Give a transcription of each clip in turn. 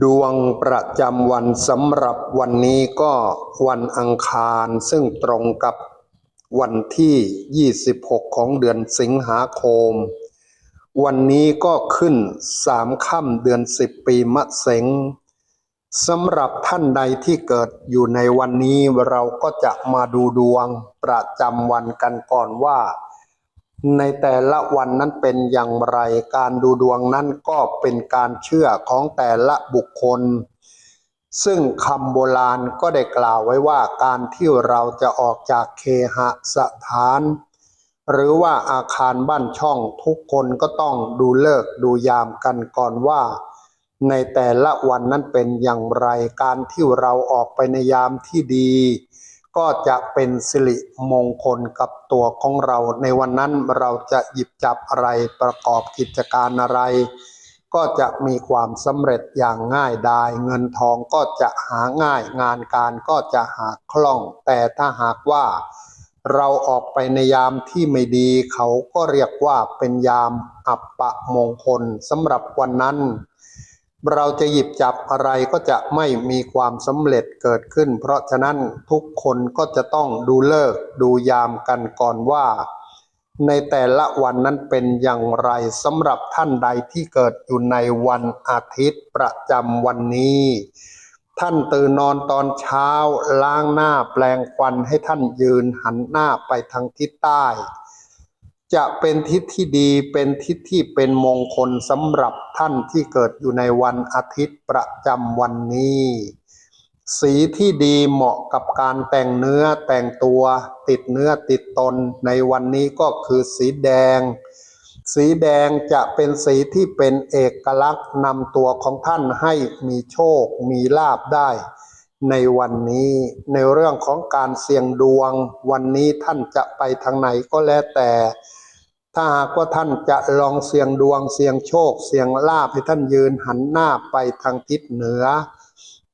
ดวงประจำวันสำหรับวันนี้ก็วันอังคารซึ่งตรงกับวันที่ 26 ของเดือนสิงหาคม วันนี้ก็ขึ้นสามค่ำเดือน 10 ปีมะเสงสำหรับท่านใดที่เกิดอยู่ในวันนี้เราก็จะมาดูดวงประจำวันกันก่อนว่า ในแต่ละวันนั้นเป็นอย่างไร การดูดวงนั้นก็เป็นการเชื่อของแต่ละบุคคล ซึ่งคำโบราณก็ได้กล่าวไว้ว่าการที่เราจะออกจากเคหสถาน หรือว่าอาคารบ้านช่องทุกคนก็ต้องดูเลิกดูยามกันก่อนว่า ในแต่ละวันนั้นเป็นอย่างไร การที่เราออกไปในยามที่ดี ก็จะเป็นสิริมงคลกับตัวของเรา ในวันนั้นเราจะหยิบจับอะไรประกอบกิจการอะไร ก็จะมีความสำเร็จอย่างง่ายดาย เงินทองก็จะหาง่ายงานการก็จะหาคล่อง แต่ถ้าหากว่า เราออกไปในยามที่ไม่ดี เขาก็เรียกว่าเป็นยามอัปปะมงคลสำหรับวันนั้น เราจะหยิบจับอะไรก็จะไม่มีความสำเร็จเกิดขึ้น เพราะฉะนั้นทุกคนก็จะต้องดูเลิกดูยามกันก่อนว่า ในแต่ละวันนั้นเป็นอย่างไรสำหรับท่านใดที่เกิดอยู่ในวันอาทิตย์ประจำวันนี้ ท่านตื่นนอนตอนเช้าล้างหน้าแปลงควันให้ท่านยืนหันหน้าไปทางทิศใต้ จะเป็นทิศที่ดีเป็นทิศที่เป็นมงคลสำหรับท่านที่เกิดอยู่ในวันอาทิตย์ประจำวันนี้ สีที่ดีเหมาะกับการแต่งเนื้อแต่งตัวติดเนื้อติดตนในวันนี้ก็คือสีแดง สีแดงจะเป็นสีที่เป็นเอกลักษณ์นำตัวของท่านให้มีโชคมีลาบได้ในวันนี้ในเรื่องของการเสี่ยงดวง วันนี้ท่านจะไปทางไหนก็แล้วแต่ ถ้าหากว่าท่านจะลองเสี่ยงดวงเสี่ยงโชค เสี่ยงลาบให้ท่านยืนหันหน้าไปทางทิศเหนือ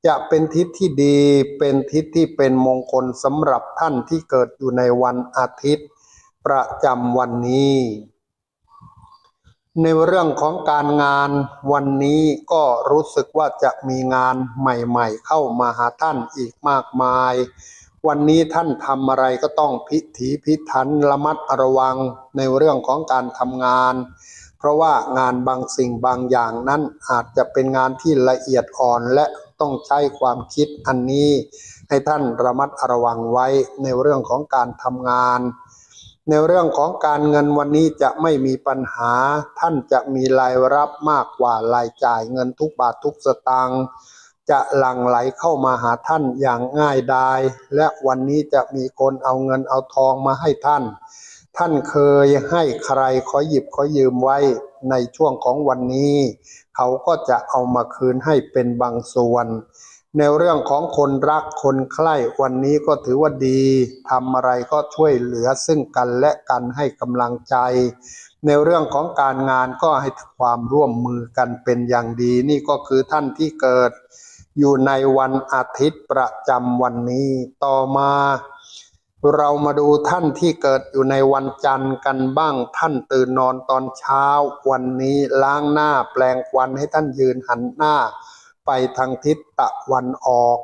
จะเป็นทิศที่ดีเป็นทิศที่เป็นมงคลสำหรับท่านที่เกิดอยู่ในวันอาทิตย์ ประจำวันนี้ ในเรื่องของการงานวันนี้ก็รู้สึกว่าจะมีงานใหม่ๆ เข้ามาหาท่านอีกมากมาย วันนี้ท่านทำอะไรก็ต้องพิถีพิถันระมัดระวังในเรื่องของการทำงาน เพราะว่างานบางสิ่งบางอย่างนั้นอาจจะเป็นงานที่ละเอียดอ่อนและต้องใช้ความคิดอันนี้ให้ท่านระมัดระวังไว้ในเรื่องของการทำงาน ในเรื่องของการเงินวันนี้จะไม่มีปัญหา ท่านจะมีรายรับมากกว่ารายจ่ายเงินทุกบาททุกสตางค์ จะหลั่งไหลเข้ามาหาท่านอย่างง่ายดาย และวันนี้จะมีคนเอาเงินเอาทองมาให้ท่าน ท่านเคยให้ใครขอหยิบขอยืมไว้ในช่วงของวันนี้ เขาก็จะเอามาคืนให้เป็นบางส่วน ในเรื่องของคนรักคนใคร่วันนี้ก็ถือว่าดีทำอะไรก็ช่วยเหลือซึ่งกันและกันให้กำลังใจ ในเรื่องของการงานก็ให้ความร่วมมือกันเป็นอย่างดี นี่ก็คือท่านที่เกิด อยู่ในวันอาทิตย์ประจำวันนี้ ต่อมา เรามาดูท่านที่เกิดอยู่ในวันจันทร์กันบ้างท่านตื่นนอนตอนเช้า วันนี้ล้างหน้าแปลงควันให้ท่านยืนหันหน้า ไปทางทิศตะวันออก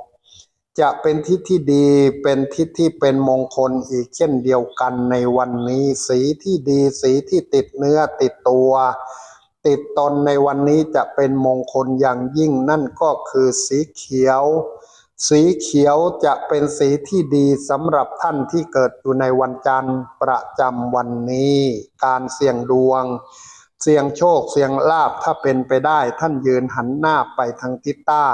จะเป็นทิศที่ดีเป็นทิศที่เป็นมงคลอีกเช่นเดียวกันในวันนี้ สีที่ดีสีที่ติดเนื้อติดตัว ติดตนในวันนี้จะเป็นมงคลอย่างยิ่งนั่นก็คือสีเขียว สีเขียวจะเป็นสีที่ดีสำหรับท่านที่เกิดอยู่ในวันจันทร์ประจำวันนี้ การเสี่ยงดวง เสี่ยงโชคเสี่ยงลาบถ้าเป็นไปได้ท่านยืนหันหน้าไปทางทิศใต้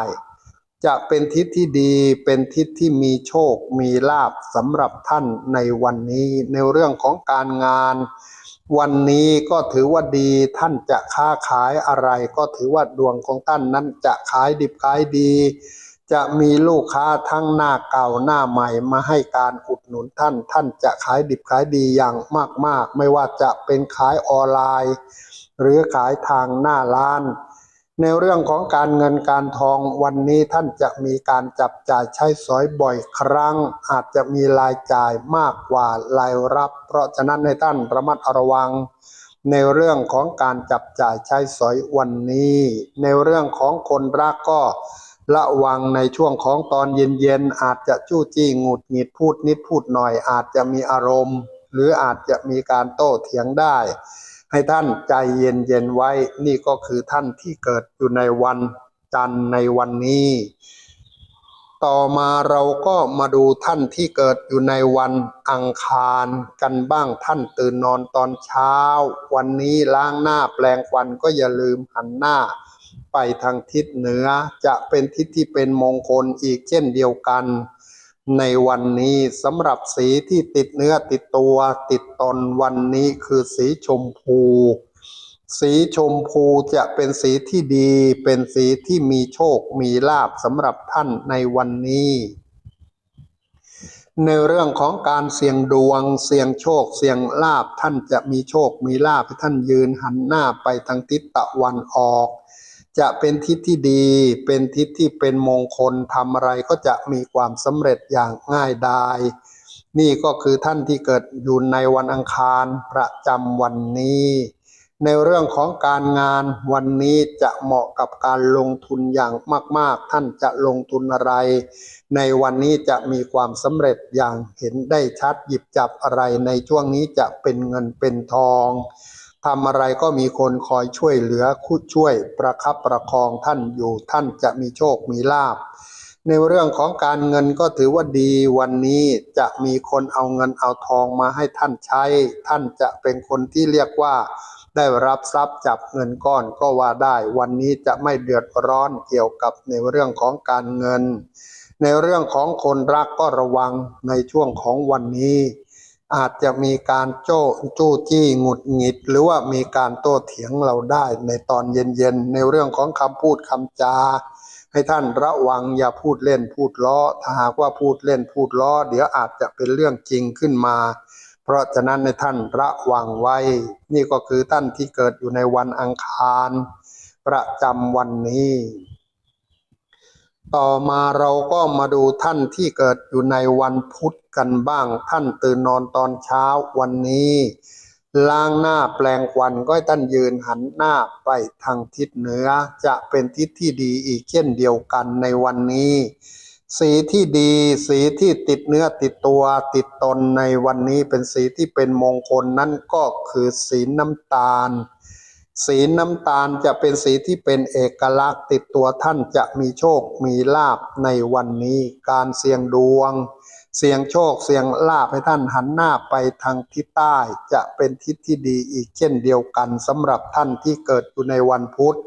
จะเป็นทิศที่ดีเป็นทิศที่มีโชคมีลาบสำหรับท่านในวันนี้ ในเรื่องของการงาน วันนี้ก็ถือว่าดีท่านจะค้าขายอะไร ก็ถือว่าดวงของท่านนั้นจะขายดิบขายดี จะมีลูกค้าทั้งหน้าเก่าหน้าใหม่มาให้การอุดหนุนท่าน ท่านจะขายดิบขายดีอย่างมาก ๆ ไม่ว่าจะเป็นขายออนไลน์ หรือขายทางหน้าร้าน ในเรื่องของการเงินการทองวันนี้ท่านจะมีการจับจ่ายใช้สอยบ่อยครั้ง อาจจะมีรายจ่ายมากกว่ารายรับ เพราะฉะนั้นให้ท่านระมัดระวัง ในเรื่องของการจับจ่ายใช้สอยวันนี้ ในเรื่องของคนรักก็ระวังในช่วงของตอนเย็นๆอาจจะจู้จี้หงุดหงิดพูดนิดพูดหน่อย อาจจะมีอารมณ์ หรืออาจจะมีการโต้เถียงได้ ให้ท่านใจเย็นๆไว้ นี่ก็คือท่านที่เกิดอยู่ในวันจันทร์ในวันนี้ ต่อมาเราก็มาดูท่านที่เกิดอยู่ในวันอังคารกันบ้างท่านตื่นนอนตอนเช้า วันนี้ล้างหน้าแปลงฟันก็อย่าลืมหันหน้า ไปทางทิศเหนือจะเป็นทิศที่เป็นมงคลอีกเช่นเดียวกัน ในวันนี้สำหรับสีที่ติดเนื้อติดตัวติดตนวันนี้คือสีชมพู สีชมพูจะเป็นสีที่ดี เป็นสีที่มีโชคมีลาบสำหรับท่านในวันนี้ ในเรื่องของการเสี่ยงดวง เสี่ยงโชค เสี่ยงลาบท่านจะมีโชคมีลาบท่านยืนหันหน้าไปทางทิศตะวันออก จะเป็นทิศที่ดี เป็นทิศที่เป็นมงคลทำอะไรก็จะมีความสำเร็จอย่างง่ายดายนี่ก็คือท่านที่เกิดอยู่ในวันอังคารประจำวันนี้ ในเรื่องของการงานวันนี้จะเหมาะกับการลงทุนอย่างมาก ๆ ท่านจะลงทุนอะไร ในวันนี้จะมีความสำเร็จอย่างเห็นได้ชัดหยิบจับอะไรในช่วงนี้จะเป็นเงินเป็นทอง ทำอะไรก็มีคนคอยช่วยเหลือคุดช่วยประคับประคองท่านอยู่ท่านจะมีโชคมีลาภในเรื่องของการเงินก็ถือว่าดีวันนี้จะมีคนเอาเงินเอาทองมาให้ท่านใช้ ท่านจะเป็นคนที่เรียกว่า ได้รับทรัพย์จับเงินก้อนก็ว่าได้ วันนี้จะไม่เดือดร้อนเกี่ยวกับในเรื่องของการเงิน ในเรื่องของคนรักก็ระวังในช่วงของวันนี้ อาจจะมีการโจ้จู้จี้หงุดหงิด หรือว่ามีการโต้เถียงเราได้ในตอนเย็นๆในเรื่องของคำพูดคำจา ให้ท่านระวังอย่าพูดเล่นพูดล้อถ้าหากว่าพูดเล่นพูดล้อ เดี๋ยวอาจจะเป็นเรื่องจริงขึ้นมา เพราะฉะนั้นในท่านระวังไว้ นี่ก็คือท่านที่เกิดอยู่ในวันอังคาร ประจำวันนี้ ต่อมาเราก็มาดูท่านที่เกิดอยู่ในวันพุธกันบ้าง ท่านตื่นนอนตอนเช้าวันนี้ล้างหน้าแปลงควันก็ให้ท่านยืนหันหน้าไปทางทิศเหนือ จะเป็นทิศที่ดีอีกเช่นเดียวกันในวันนี้ สีที่ดีสีที่ติดเนื้อติดตัวติดตนในวันนี้เป็นสีที่เป็นมงคลนั่นก็คือสีน้ำตาล สีน้ำตาลจะเป็นสีที่เป็นเอกลักษณ์ติดตัวท่านจะมีโชคมีลาบในวันนี้ การเสี่ยงดวง เสี่ยงโชคเสี่ยงลาบให้ท่านหันหน้าไปทางทิศใต้ จะเป็นทิศที่ดีอีกเช่นเดียวกันสำหรับท่านที่เกิดอยู่ในวันพุธ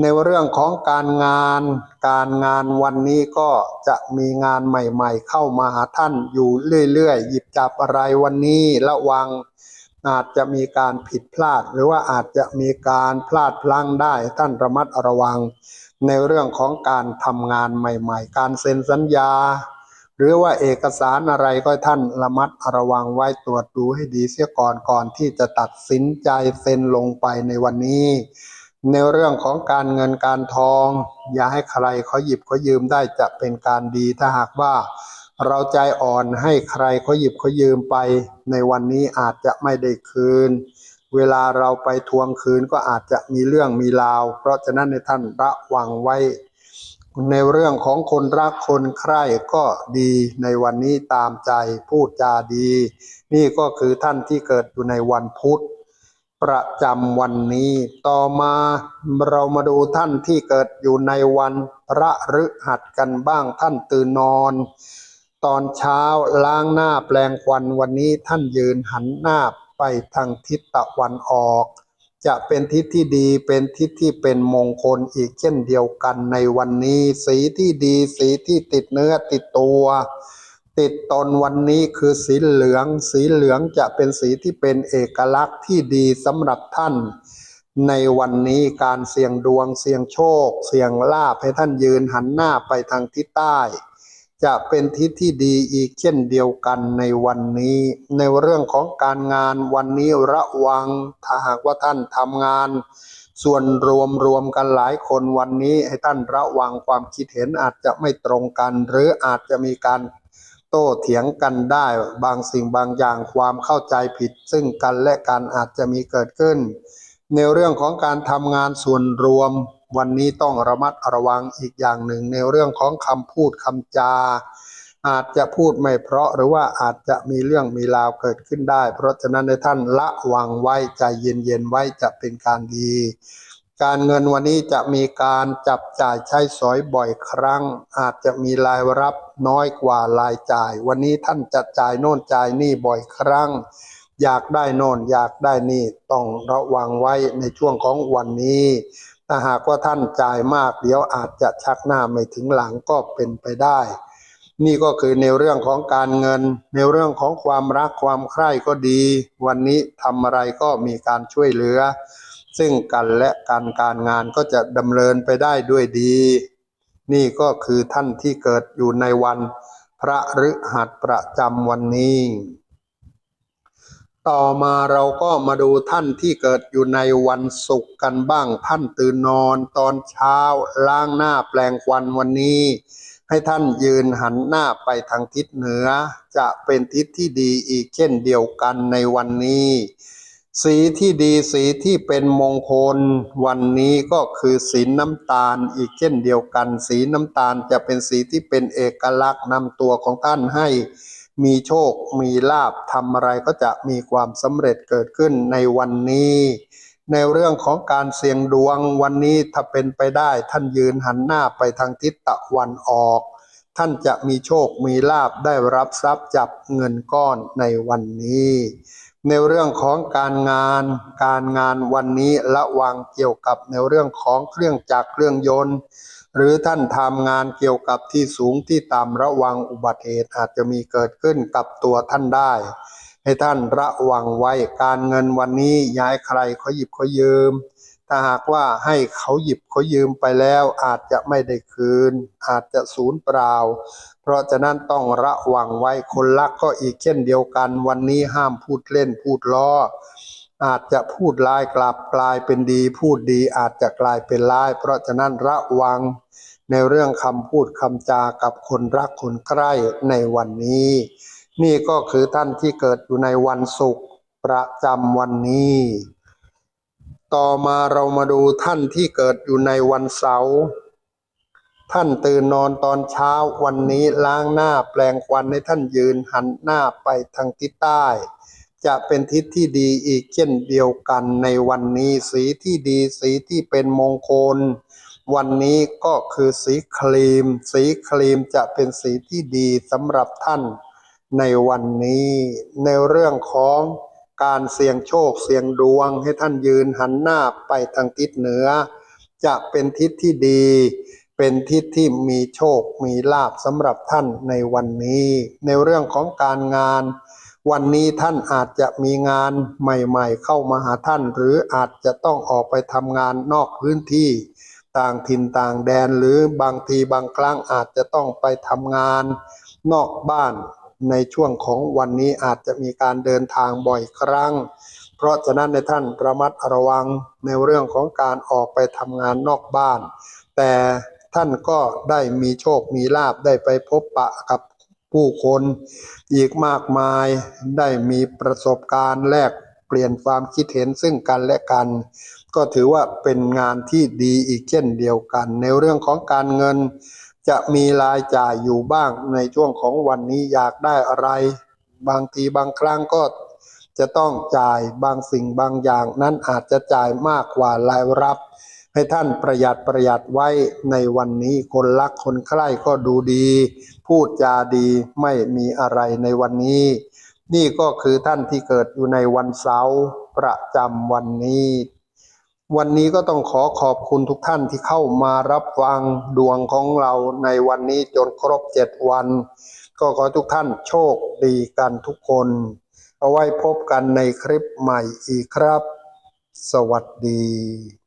ในเรื่องของการงาน การงานวันนี้ก็จะมีงานใหม่ ๆ เข้ามาหาท่านอยู่เรื่อยๆ หยิบจับอะไรวันนี้ระวัง อาจจะมีการผิดพลาด หรือว่าอาจจะมีการพลาดพลั้งได้ท่านระมัดระวัง ในเรื่องของการทำงานใหม่ ๆ การเซ็นสัญญา หรือว่าเอกสารอะไรก็ท่านระมัดระวังไว้ตรวจดูให้ดีเสียก่อนก่อนที่จะตัดสินใจเซ็นลงไปในวันนี้ ในเรื่องของการเงินการทอง อย่าให้ใครเขาหยิบเขายืมได้จะเป็นการดีถ้าหากว่า เราใจอ่อนให้ใครเขาหยิบเขายืมไป ในวันนี้อาจจะไม่ได้คืน เวลาเราไปทวงคืนก็อาจจะมีเรื่องมีราว เพราะฉะนั้นในท่านระวังไว้ ในเรื่องของคนรักคนใคร่ก็ดีในวันนี้ตามใจพูดจาดี นี่ก็คือท่านที่เกิดอยู่ในวันพุธประจำวันนี้ต่อมาเรามาดูท่านที่เกิดอยู่ในวันพระฤหัสกันบ้างท่านตื่นนอน ตอนเช้าล้างหน้าแปลงควันวันนี้ท่านยืนหันหน้าไปทางทิศตะวันออก จะเป็นทิศที่ดีเป็นทิศที่เป็นมงคลอีกเช่นเดียวกันในวันนี้ สีที่ดีสีที่ติดเนื้อติดตัว ติดตนวันนี้คือสีเหลือง สีเหลืองจะเป็นสีที่เป็นเอกลักษณ์ที่ดีสำหรับท่าน ในวันนี้การเสี่ยงดวงเสี่ยงโชค เสี่ยงลาภให้ท่านยืนหันหน้าไปทางทิศใต้ จะเป็นทิศที่ดีอีกเช่นเดียวกันในวันนี้ ในเรื่องของการงานวันนี้ระวังถ้าหากว่าท่านทำงาน ส่วนรวมรวมกันหลายคนวันนี้ให้ท่านระวังความคิดเห็นอาจจะไม่ตรงกัน หรืออาจจะมีการโต้เถียงกันได้บางสิ่งบางอย่างความเข้าใจผิด ซึ่งกันและกันอาจจะมีเกิดขึ้น ในเรื่องของการทำงานส่วนรวม วันนี้ต้องระมัดระวังอีกอย่างหนึ่งในเรื่องของคำพูดคำจา อาจจะพูดไม่เพราะหรือว่าอาจจะมีเรื่องมีราวเกิดขึ้นได้ เพราะฉะนั้นในท่านละวังไว้ใจเย็นๆไว้จะเป็นการดี การเงินวันนี้จะมีการจับจ่ายใช้สอยบ่อยครั้ง อาจจะมีรายรับน้อยกว่ารายจ่าย วันนี้ท่านจะจ่ายโน่นจ่ายนี่บ่อยครั้งอยากได้โน่นอยากได้นี่ต้องระวังไว้ในช่วงของวันนี้ ถ้าหากว่าท่านจ่ายมากเดี๋ยวอาจจะชักหน้าไม่ถึงหลังก็เป็นไปได้ นี่ก็คือในเรื่องของการเงิน ในเรื่องของความรักความใคร่ก็ดี วันนี้ทำอะไรก็มีการช่วยเหลือ ซึ่งกันและการการงานก็จะดำเนินไปได้ด้วยดี นี่ก็คือท่านที่เกิดอยู่ในวันพระฤหัสประจำวันนี้ ต่อมาเราก็มาดูท่านที่เกิดอยู่ในวันศุกร์กันบ้าง ท่านตื่นนอนตอนเช้าล้างหน้าแปลงควันวันนี้ ให้ท่านยืนหันหน้าไปทางทิศเหนือ จะเป็นทิศที่ดีอีกเช่นเดียวกันในวันนี้ สีที่ดีสีที่เป็นมงคล วันนี้ก็คือสีน้ำตาลอีกเช่นเดียวกัน สีน้ำตาลจะเป็นสีที่เป็นเอกลักษณ์นำตัวของท่านให้ มีโชค มีลาบทำอะไรก็จะมีความสำเร็จเกิดขึ้นในวันนี้ ในเรื่องของการเสี่ยงดวงวันนี้ถ้าเป็นไปได้ท่านยืนหันหน้าไปทางทิศตะวันออก ท่านจะมีโชค มีลาบได้รับทรัพย์จับเงินก้อนในวันนี้ ในเรื่องของการงาน การงานวันนี้ระวังเกี่ยวกับในเรื่องของเครื่องจักรเครื่องยนต์ หรือท่านทำงานเกี่ยวกับที่สูงที่ต่ำระวังอุบัติเหตุอาจจะมีเกิดขึ้นกับตัวท่านได้ ให้ท่านระวังไว้การเงินวันนี้ย้ายใครเขาหยิบเขายืม ถ้าหากว่าให้เขาหยิบเขายืมไปแล้วอาจจะไม่ได้คืน อาจจะสูญเปล่า เพราะฉะนั้นต้องระวังไว้คนรักก็อีกเช่นเดียวกัน วันนี้ห้ามพูดเล่นพูดล้อ อาจจะพูดร้ายกลับกลายเป็นดี พูดดีอาจจะกลายเป็นร้าย เพราะฉะนั้นระวังในเรื่องคำพูดคำจากับคนรักคนใกล้ในวันนี้ นี่ก็คือท่านที่เกิดอยู่ในวันศุกร์ประจำวันนี้ ต่อมาเรามาดูท่านที่เกิดอยู่ในวันเสาร์ท่านตื่นนอนตอนเช้าวันนี้ล้างหน้าแปลงควันให้ท่านยืนหันหน้าไปทางทิศใต้ จะเป็นทิศที่ดีอีกเช่นเดียวกันในวันนี้สีที่ดีสีที่เป็นมงคล วันนี้ก็คือสีครีม สีครีมจะเป็นสีที่ดีสำหรับท่านในวันนี้ ในเรื่องของการเสี่ยงโชคเสี่ยงดวงให้ท่านยืนหันหน้าไปทางทิศเหนือ จะเป็นทิศที่ดี เป็นทิศที่มีโชคมีลาภสำหรับท่านในวันนี้ ในเรื่องของการงาน วันนี้ท่านอาจจะมีงานใหม่ๆ เข้ามาหาท่าน หรืออาจจะต้องออกไปทำงานนอกพื้นที่ต่างถิ่นต่างแดนหรือบางทีบางครั้งอาจจะต้องไปทำงานนอกบ้านในช่วงของวันนี้อาจจะมีการเดินทางบ่อยครั้ง เพราะฉะนั้นในท่านระมัดระวังในเรื่องของการออกไปทำงานนอกบ้าน แต่ท่านก็ได้มีโชคมีลาบได้ไปพบปะกับ ผู้คนอีกมากมายได้มีประสบการณ์แลกเปลี่ยนความคิดเห็นซึ่งกันและกัน ก็ถือว่าเป็นงานที่ดีอีกเช่นเดียวกัน ในเรื่องของการเงิน จะมีรายจ่ายอยู่บ้างในช่วงของวันนี้อยากได้อะไร บางทีบางครั้งก็จะต้องจ่ายบางสิ่งบางอย่าง นั้นอาจจะจ่ายมากกว่ารายรับ ให้ท่านประหยัดประหยัดไว้ในวันนี้คนรักคนใคร่ก็ดูดี พูดจาดีไม่มีอะไรในวันนี้ นี่ก็คือท่านที่เกิดอยู่ในวันเสาร์ประจำวันนี้ วันนี้ก็ต้องขอขอบคุณทุกท่านที่เข้ามารับฟังดวงของเราในวันนี้จนครบเจ็ดวัน ก็ขอทุกท่านโชคดีกันทุกคน เอาไว้พบกันในคลิปใหม่อีกครับ สวัสดี